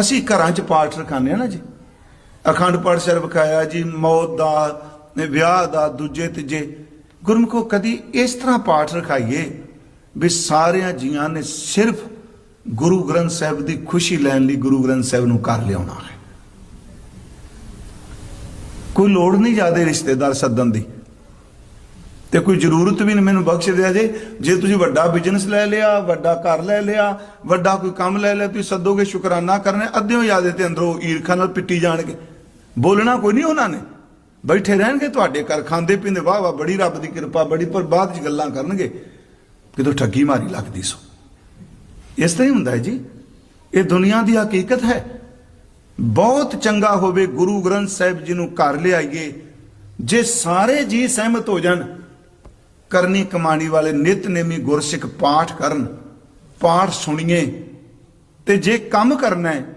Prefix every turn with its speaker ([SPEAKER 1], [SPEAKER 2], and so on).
[SPEAKER 1] ਅਸੀਂ ਘਰਾਂ 'ਚ ਪਾਠ ਰਖਾਉਂਦੇ ਆ ਨਾ ਜੀ। ਅਖੰਡ ਪਾਠ ਸਾਹਿਬ ਵਿਖਾਇਆ ਜੀ, ਮੌਤ ਦਾ, ਵਿਆਹ ਦਾ, ਦੂਜੇ, ਤੀਜੇ। ਗੁਰਮੁਖੋ, ਕਦੀ ਇਸ ਤਰ੍ਹਾਂ ਪਾਠ ਰਖਾਈਏ ਵੀ ਸਾਰਿਆਂ ਜੀਆਂ ਨੇ ਸਿਰਫ ਗੁਰੂ ਗ੍ਰੰਥ ਸਾਹਿਬ ਦੀ ਖੁਸ਼ੀ ਲੈਣ ਲਈ ਗੁਰੂ ਗ੍ਰੰਥ ਸਾਹਿਬ ਨੂੰ ਘਰ ਲਿਆਉਣਾ ਹੈ। ਕੋਈ ਲੋੜ ਨਹੀਂ ਜ਼ਿਆਦਾ ਰਿਸ਼ਤੇਦਾਰ ਸੱਦਣ ਦੀ। ਤੇ ਕੋਈ ਜ਼ਰੂਰਤ ਵੀ ਨਹੀਂ ਮੈਨੂੰ ਬਖਸ਼ ਦਿਆ ਜੇ। ਜੇ ਤੁਸੀਂ ਵੱਡਾ ਬਿਜ਼ਨਸ ਲੈ ਲਿਆ, ਵੱਡਾ ਘਰ ਲੈ ਲਿਆ, ਵੱਡਾ ਕੋਈ ਕੰਮ ਲੈ ਲਿਆ, ਤੁਸੀਂ ਸੱਦੋਗੇ ਸ਼ੁਕਰਾਨਾ ਕਰਨੇ, ਅੱਧਿਓ ਯਾਦੇ ਤੇ ਅੰਦਰੋਂ ਈਰਖਾ ਨਾਲ ਪਿੱਟੀ ਜਾਣਗੇ। ਬੋਲਣਾ ਕੋਈ ਨਹੀਂ ਉਹਨਾਂ ਨੇ। ਬੈਠੇ ਰਹਿਣਗੇ ਤੁਹਾਡੇ ਘਰ, ਖਾਂਦੇ ਪੀਂਦੇ, ਵਾਹ ਵਾਹ, ਬੜੀ ਰੱਬ ਦੀ ਕਿਰਪਾ, ਬੜੀ ਪਰ ਬਾਅਦ ਚ ਗੱਲਾਂ ਕਰਨਗੇ। ਕਿਦੋਂ ਠੱਗੀ ਮਾਰੀ ਲੱਗਦੀ ਸੋ। ਇਸ ਤਰ੍ਹਾਂ ਹੀ ਹੁੰਦਾ ਹੈ ਜੀ। ਇਹ ਦੁਨੀਆ ਦੀ ਹਕੀਕਤ ਹੈ। ਬਹੁਤ ਚੰਗਾ ਹੋਵੇ ਗੁਰੂ ਗ੍ਰੰਥ ਸਾਹਿਬ ਜੀ ਨੂੰ ਘਰ ਲਿਆਈਏ, ਜੇ ਸਾਰੇ ਜੀ ਸਹਿਮਤ ਹੋ ਜਾਣ। ਕਰਨੀ ਕਮਾਣੀ ਵਾਲੇ ਨਿਤਨੇਮੀ ਗੁਰਸਿੱਖ ਪਾਠ ਕਰਨ ਪਾਠ ਸੁਣੀਏ ਤੇ ਜੇ ਕੰਮ ਕਰਨਾ ਹੈ